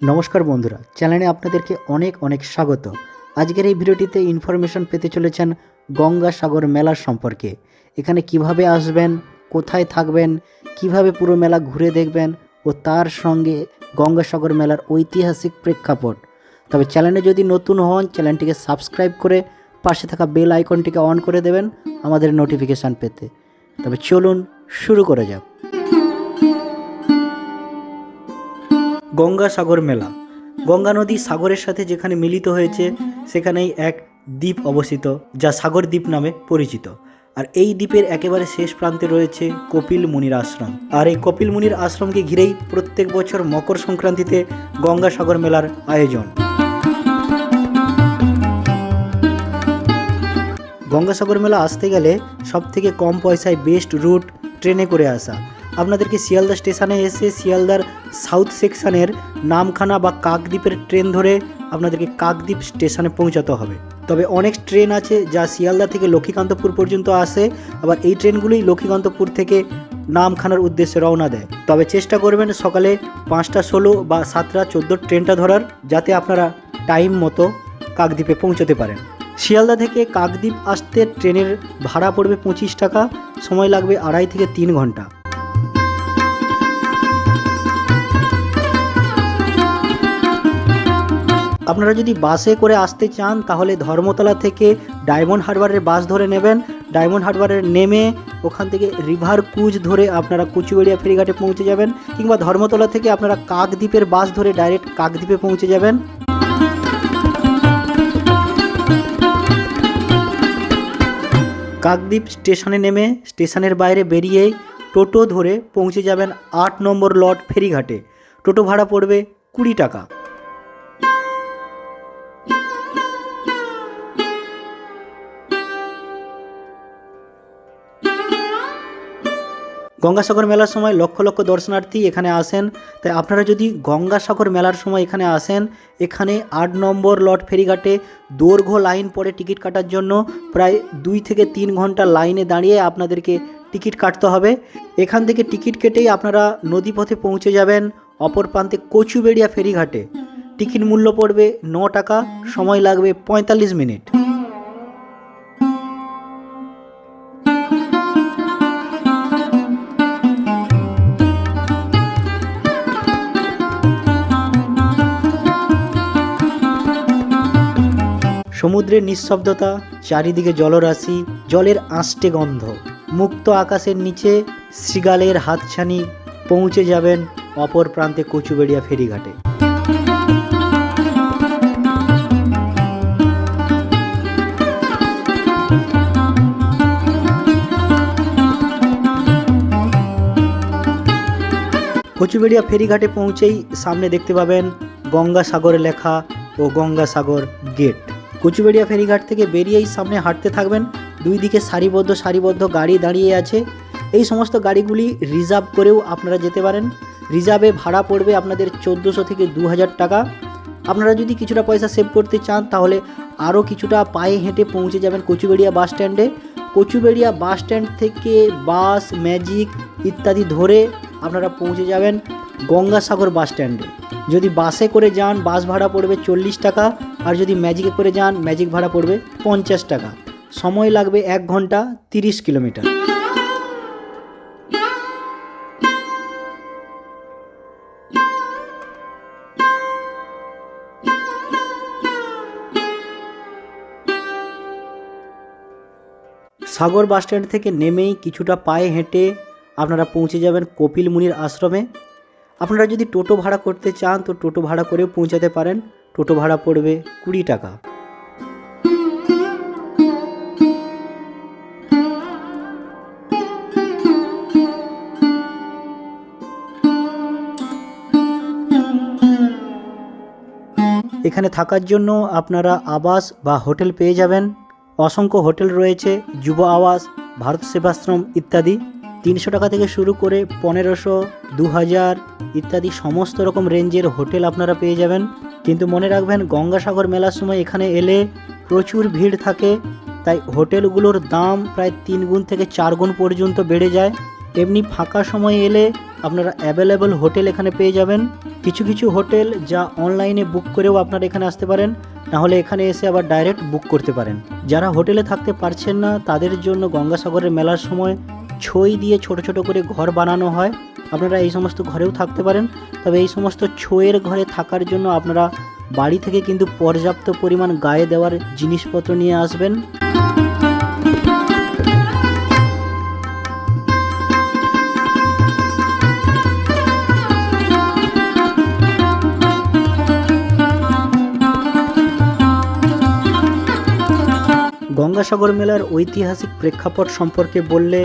নমস্কার বন্ধুরা, চ্যানেলে আপনাদেরকে অনেক অনেক স্বাগত। আজকের এই ভিডিওটিতে ইনফরমেশন পেতে চলেছেন গঙ্গাসাগর মেলার সম্পর্কে। এখানে কীভাবে আসবেন, কোথায় থাকবেন, কীভাবে পুরো মেলা ঘুরে দেখবেন ও তার সঙ্গে গঙ্গাসাগর মেলার ঐতিহাসিক প্রেক্ষাপট। তবে চ্যানেলে যদি নতুন হন, চ্যানেলটিকে সাবস্ক্রাইব করে পাশে থাকা বেল আইকনটিকে অন করে দেবেন আমাদের নোটিফিকেশান পেতে। তবে চলুন শুরু করে যাক। গঙ্গাসাগর মেলা। গঙ্গা নদী সাগরের সাথে যেখানে মিলিত হয়েছে, সেখানেই এক দ্বীপ অবস্থিত, যা সাগর দ্বীপ নামে পরিচিত। আর এই দ্বীপের একেবারে শেষ প্রান্তে রয়েছে কপিল মুনির আশ্রম। আর এই কপিল মুনির আশ্রমকে ঘিরেই প্রত্যেক বছর মকর সংক্রান্তিতে গঙ্গাসাগর মেলার আয়োজন। গঙ্গাসাগর মেলা আসতে গেলে সব থেকে কম পয়সায় বেস্ট রুট ট্রেনে করে আসা। আপনাদেরকে শিয়ালদা স্টেশনে এসে শিয়ালদার সাউথ সেকশানের নামখানা বা কাকদ্বীপের ট্রেন ধরে আপনাদেরকে কাকদ্বীপ স্টেশনে পৌঁছাতে হবে। তবে অনেক ট্রেন আছে যা শিয়ালদা থেকে লক্ষ্মীকান্তপুর পর্যন্ত আসে, আবার এই ট্রেনগুলোই লক্ষ্মীকান্তপুর থেকে নামখানার উদ্দেশ্যে রওনা দেয়। তবে চেষ্টা করবেন সকালে পাঁচটা ষোলো বা সাতটা চোদ্দ ট্রেনটা ধরার, যাতে আপনারা টাইম মতো কাকদ্বীপে পৌঁছতে পারেন। শিয়ালদা থেকে কাকদ্বীপ আসতে ট্রেনের ভাড়া পড়বে পঁচিশ টাকা, সময় লাগবে আড়াই থেকে তিন ঘণ্টা। আপনারা যদি বাসে করে আসতে চান, তাহলে ধর্মতলা থেকে ডায়মন্ড হারবারের বাস ধরে নেবেন। ডায়মন্ড হারবারের নেমে ওখান থেকে রিভার কুচ ধরে আপনারা কুচুবেড়িয়া ফেরিঘাটে পৌঁছে যাবেন, কিংবা ধর্মতলা থেকে আপনারা কাকদ্বীপের বাস ধরে ডাইরেক্ট কাকদ্বীপে পৌঁছে যাবেন। কাকদ্বীপ স্টেশনে নেমে স্টেশনের বাইরে বেরিয়েই টোটো ধরে পৌঁছে যাবেন আট নম্বর লট ফেরিঘাটে। টোটো ভাড়া পড়বে কুড়ি টাকা। গঙ্গাসাগর মেলার সময় লক্ষ লক্ষ দর্শনার্থী এখানে আসেন। তাই আপনারা যদি গঙ্গাসাগর মেলার সময় এখানে আসেন, এখানে আট নম্বর লট ফেরিঘাটে দৈর্ঘ্য লাইন পরে টিকিট কাটার জন্য প্রায় দুই থেকে তিন ঘণ্টা লাইনে দাঁড়িয়ে আপনাদেরকে টিকিট কাটতে হবে। এখান থেকে টিকিট কেটেই আপনারা নদীপথে পৌঁছে যাবেন অপর প্রান্তে কচুবেড়িয়া ফেরিঘাটে। টিকিট মূল্য পড়বে ন টাকা, সময় লাগবে পঁয়তাল্লিশ মিনিট। সমুদ্রের নিঃশব্দতা, চারিদিকে জলরাশি, জলের আঁশটে গন্ধ। মুক্ত আকাশের নিচে শৃগালের হাতছানি পৌঁছে যাবেন অপর প্রান্তে কচুবেড়িয়া ফেরিঘাটে। কচুবেড়িয়া ফেরিঘাটে পৌঁছেই সামনে দেখতে পাবেন গঙ্গাসাগরে লেখা ও গঙ্গাসাগর গেট। কচুবেড়িয়া ফেরিঘাট থেকে বেরিয়েই সামনে হাঁটতে থাকবেন। দুই দিকে সারিবদ্ধ সারিবদ্ধ গাড়ি দাঁড়িয়ে আছে। এই সমস্ত গাড়িগুলি রিজার্ভ করেও আপনারা যেতে পারেন। রিজার্ভে ভাড়া পড়বে আপনাদের চোদ্দোশো থেকে দু হাজার টাকা। আপনারা যদি কিছুটা পয়সা সেভ করতে চান, তাহলে আরও কিছুটা পায়ে হেঁটে পৌঁছে যাবেন কচুবেড়িয়া বাস স্ট্যান্ডে। কচুবেড়িয়া বাস স্ট্যান্ড থেকে বাস, ম্যাজিক ইত্যাদি ধরে আপনারা পৌঁছে যাবেন গঙ্গাসাগর বাস স্ট্যান্ডে। যদি বাসে করে যান, বাস ভাড়া পড়বে চল্লিশ টাকা। আর যদি ম্যাজিকে করে যান ম্যাজিক ভাড়া পড়বে পঞ্চাশ টাকা। সময় লাগবে এক ঘণ্টা তিরিশ কিলোমিটার। সাগর বাস স্ট্যান্ড থেকে নেমেই কিছুটা পায়ে হেঁটে আপনারা পৌঁছে যাবেন কপিল মুনির আশ্রমে। আপনারা যদি টোটো ভাড়া করতে চান, তো টোটো ভাড়া করেও পৌঁছাতে পারেন। টোটো ভাড়া পড়বে কুড়ি টাকা। এখানে থাকার জন্য আপনারা আবাস বা হোটেল পেয়ে যাবেন। অসংখ্য হোটেল রয়েছে, যুব আবাস, ভারত সেবাশ্রম ইত্যাদি। তিনশো টাকা থেকে শুরু করে পনেরোশো দু হাজার ইত্যাদি সমস্ত রকম রেঞ্জের হোটেল আপনারা পেয়ে যাবেন। কিন্তু মনে রাখবেন, গঙ্গাসাগর মেলার সময় এখানে এলে প্রচুর ভিড় থাকে, তাই হোটেলগুলোর দাম প্রায় তিন গুণ থেকে চার গুণ পর্যন্ত বেড়ে যায়। এমনি ফাঁকা সময় এলে আপনারা অ্যাভেলেবল হোটেল এখানে পেয়ে যাবেন। কিছু কিছু হোটেল যা অনলাইনে বুক করেও আপনারা এখানে আসতে পারেন নাহলে এখানে এসে আবার ডাইরেক্ট বুক করতে পারেন। যারা হোটেলে থাকতে পারছেন না, তাদের জন্য গঙ্গাসাগরের মেলার সময় ছই দিয়ে ছোট ছোট করে ঘর বানানো হয়। আপনারা এই সমস্ত ঘরেও থাকতে পারেন। তবে এই সমস্ত ছোয়ের ঘরে থাকার জন্য আপনারা বাড়ি থেকে কিন্তু পর্যাপ্ত পরিমাণ গায়ে দেওয়ার জিনিসপত্র নিয়ে আসবেন। গঙ্গাসাগর মেলার ঐতিহাসিক প্রেক্ষাপট সম্পর্কে বললে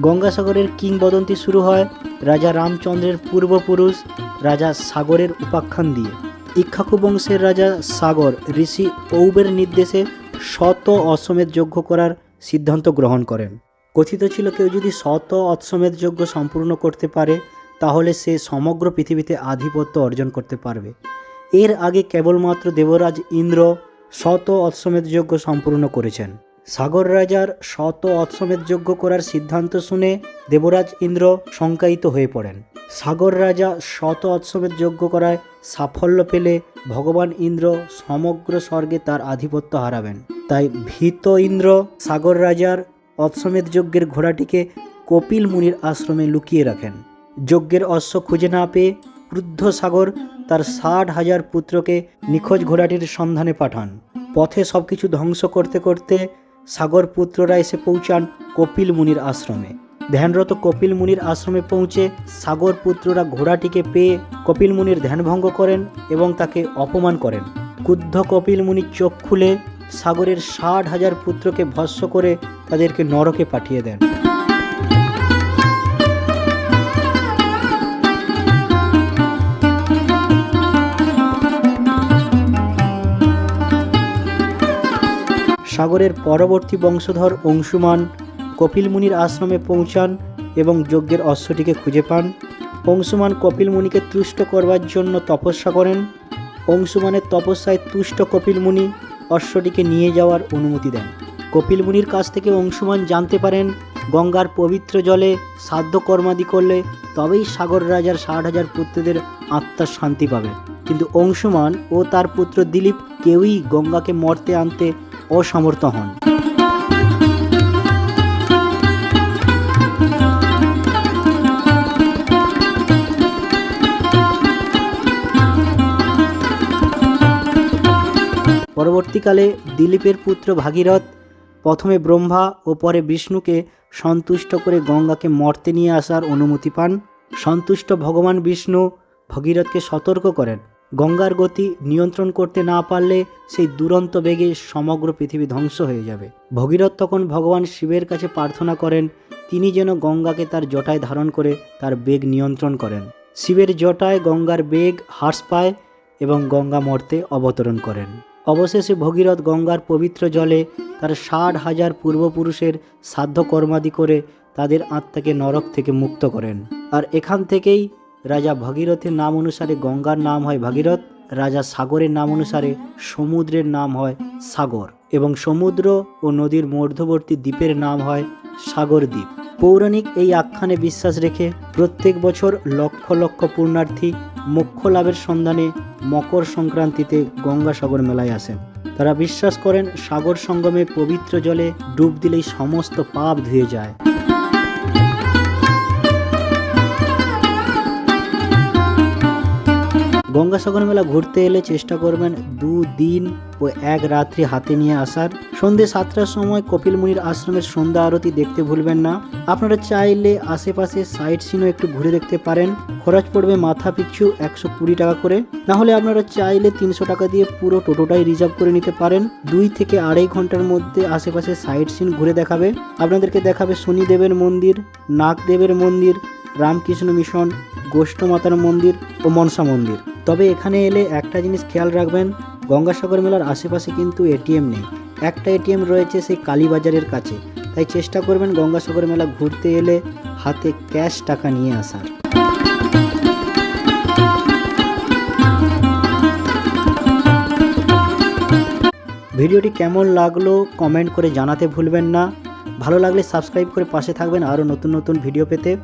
গঙ্গাসাগরের কিংবদন্তি শুরু হয় রাজা রামচন্দ্রের পূর্বপুরুষ রাজা সাগরের উপাখ্যান দিয়ে। ইক্ষাকু বংশের রাজা সাগর ঋষি ঔবের নির্দেশে শত অশ্বমেধ যজ্ঞ করার সিদ্ধান্ত গ্রহণ করেন। কথিত ছিল কেউ যদি শত অশ্বমেধ যজ্ঞ সম্পূর্ণ করতে পারে, তাহলে সে সমগ্র পৃথিবীতে আধিপত্য অর্জন করতে পারবে। এর আগে কেবলমাত্র দেবরাজ ইন্দ্র শত অশ্বমেধ যজ্ঞ সম্পূর্ণ করেছেন। সাগর রাজার শত অশ্বমেধ যজ্ঞ করার সিদ্ধান্ত শুনে দেবরাজ ইন্দ্র শঙ্কায়িত হয়ে পড়েন। সাগর রাজা শত অশ্বমেধ যজ্ঞ করায় সাফল্য পেলে ভগবান ইন্দ্র সমগ্র স্বর্গে তার আধিপত্য হারাবেন। তাই ভীত ইন্দ্র সাগর রাজার অশ্বমেধ যজ্ঞের ঘোড়াটিকে কপিল মুনির আশ্রমে লুকিয়ে রাখেন। যজ্ঞের অশ্ব খুঁজে না পেয়ে ক্রুদ্ধ সাগর তার ষাট হাজার পুত্রকে নিখোঁজ ঘোড়াটির সন্ধানে পাঠান। পথে সব কিছু ধ্বংস করতে করতে সাগর পুত্ররা এসে পৌঁছান কপিল মুনির আশ্রমে। ধ্যানরত কপিল মুনির আশ্রমে পৌঁছে সাগর পুত্ররা ঘোড়াটিকে পেয়ে কপিল মুনির ধ্যানভঙ্গ করেন এবং তাকে অপমান করেন। ক্রুদ্ধ কপিল মুনির চোখ খুলে সাগরের ষাট হাজার পুত্রকে ভস্য করে তাদেরকে নরকে পাঠিয়ে দেন। সাগরের পরবর্তী বংশধর অংশুমান কপিল মুনির আশ্রমে পৌঁছান এবং যজ্ঞের অশ্বটিকে খুঁজে পান। অংশুমান কপিল মুনিকে তুষ্ট করবার জন্য তপস্যা করেন। অংশুমানের তপস্যায় তুষ্ট কপিল মুনি অশ্বটিকে নিয়ে যাওয়ার অনুমতি দেন। কপিল মুনির কাছ থেকে অংশুমান জানতে পারেন, গঙ্গার পবিত্র জলে সাধ্য কর্মাদি করলে তবেই সাগর রাজার ষাট হাজার পুত্রদের আত্মার শান্তি পাবে। কিন্তু অংশুমান ও তার পুত্র দিলীপ কেউই গঙ্গাকে মর্তে আনতে অসমর্থ হন। পরবর্তীকালে দিলীপের পুত্র ভাগীরথ প্রথমে ব্রহ্মা ও পরে বিষ্ণুকে সন্তুষ্ট করে গঙ্গাকে মর্তে নিয়ে আসার অনুমতি পান। সন্তুষ্ট ভগবান বিষ্ণু ভগীরথকে সতর্ক করেন। গঙ্গার গতি নিয়ন্ত্রণ করতে না পারলে সেই দুরন্ত বেগে সমগ্র পৃথিবী ধ্বংস হয়ে যাবে। ভগীরথ তখন ভগবান শিবের কাছে প্রার্থনা করেন, তিনি যেন গঙ্গাকে তার জটায় ধারণ করে তার বেগ নিয়ন্ত্রণ করেন। শিবের জটায় গঙ্গার বেগ হ্রাস পায় এবং গঙ্গা মর্তে অবতরণ করেন। অবশেষে ভগীরথ গঙ্গার পবিত্র জলে তার ষাট হাজার পূর্বপুরুষের সাধ্য কর্মাদি করে তাদের আত্মাকে নরক থেকে মুক্ত করেন। আর এখান থেকেই রাজা ভগীরথের নাম অনুসারে গঙ্গার নাম হয় ভাগীরথ, রাজা সাগরের নাম অনুসারে সমুদ্রের নাম হয় সাগর এবং সমুদ্র ও নদীর মধ্যবর্তী দ্বীপের নাম হয় সাগর দ্বীপ। পৌরাণিক এই আখ্যানে বিশ্বাস রেখে প্রত্যেক বছর লক্ষ লক্ষ পুণ্যার্থী মোক্ষ লাভের সন্ধানে মকর সংক্রান্তিতে গঙ্গাসাগর মেলায় আসেন। তারা বিশ্বাস করেন সাগর সঙ্গমে পবিত্র জলে ডুব দিলেই সমস্ত পাপ ধুয়ে যায়। গঙ্গাসাগর মেলা ঘুরতে এলে চেষ্টা করবেন দু দিন ও এক রাত্রি হাতে নিয়ে আসার। সন্ধে সাতটার সময় কপিল মুনির আশ্রমের সন্ধ্যা আরতি দেখতে ভুলবেন না। আপনারা চাইলে আশেপাশে সাইট সিনও একটু ঘুরে দেখতে পারেন। খরচ পড়বে মাথা পিছু একশো কুড়ি টাকা করে। না হলে আপনারা চাইলে তিনশো টাকা দিয়ে পুরো টোটোটাই রিজার্ভ করে নিতে পারেন। দুই থেকে আড়াই ঘণ্টার মধ্যে আশেপাশে সাইট সিন ঘুরে দেখাবে। আপনাদেরকে দেখাবে শনিদেবের মন্দির, নাগদেবের মন্দির রামকৃষ্ণ মিশন গোষ্ঠ মাতার মন্দির ও মনসা মন্দির। তবে এখানে এলে একটা জিনিস খেয়াল রাখবেন, গঙ্গাসাগর মেলার আশেপাশে কিন্তু এটিএম নেই। একটা এটিএম রয়েছে সেই কালীবাজারের কাছে। তাই চেষ্টা করবেন গঙ্গাসাগর মেলা ঘুরতে এলে হাতে ক্যাশ টাকা নিয়ে আসার। ভিডিওটি কেমন লাগল কমেন্ট করে জানাতে ভুলবেন না। ভালো লাগলে সাবস্ক্রাইব করে পাশে থাকবেন আরও নতুন নতুন ভিডিও পেতে।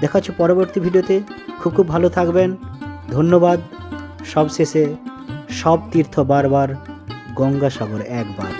দেখা হচ্ছে পরবর্তী ভিডিওতে। খুব খুব ভালো থাকবেন। ধন্যবাদ। সবশেষে সব তীর্থ বারবার গঙ্গাসাগর একবার।